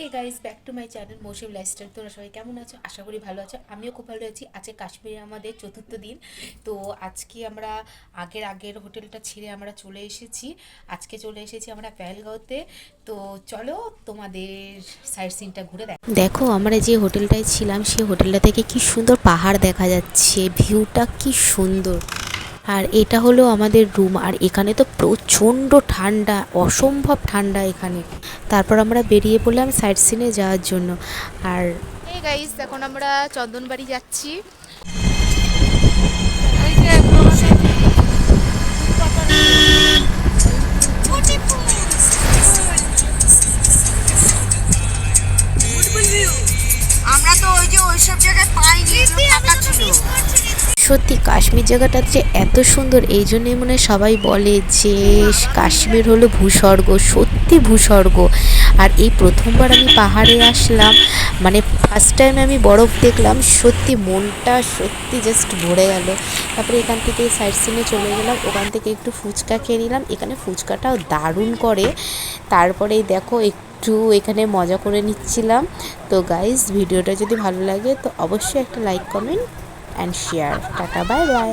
Hey guys back to my channel Mousum lifestyle তোরা সবাই কেমন আছো? আশা করি ভালো আছো। আমিও খুব ভালো আছি। আজকে কাশ্মীরে আমাদের চতুর্থ দিন। তো আজকে আমরা আগের আগের হোটেলটা ছেড়ে আমরা চলে এসেছি। আজকে চলে এসেছি আমরা প্যালগাঁওতে তো চলো তোমাদের সাইড সিনটা ঘুরে দেখ। দেখো, আমরা যে হোটেলটায় ছিলাম সেই হোটেলটা থেকে কি সুন্দর পাহাড় দেখা যাচ্ছে। ভিউটা কি সুন্দর। আর এটা হলো আমাদের রুম আর এখানে তো প্রচণ্ড ঠান্ডা, অসম্ভব ঠান্ডা এখানে। তারপর আমরা বেরিয়ে পড়লাম সাইড সিনে যাওয়ার জন্য। আর এই গাইস এখন আমরা চন্দনবাড়ি যাচ্ছি। আমরা তো ওই যে ওইসব জায়গায় পাইনি। সত্যি কাশ্মীর জায়গাটা যে এত সুন্দর, এই জন্যই মনে সবাই বলে যে কাশ্মীর হলো ভূস্বর্গ, সত্যি ভূস্বর্গ। আর এই প্রথমবার আমি পাহাড়ে আসলাম মানে ফার্স্ট টাইম আমি বরফ দেখলাম, সত্যি মনটা সত্যি জাস্ট ভরে গেল। তারপরে এখান থেকে সাইড সিনে চলে গেলাম, ওখান থেকে একটু ফুচকা খেয়ে নিলাম। এখানে ফুচকাটাও দারুণ করে। তারপরে দেখো একটু এখানে মজা করে নিচ্ছিলাম। তো গাইজ ভিডিওটা যদি ভালো লাগে তো অবশ্যই একটা like comment and share tata bye bye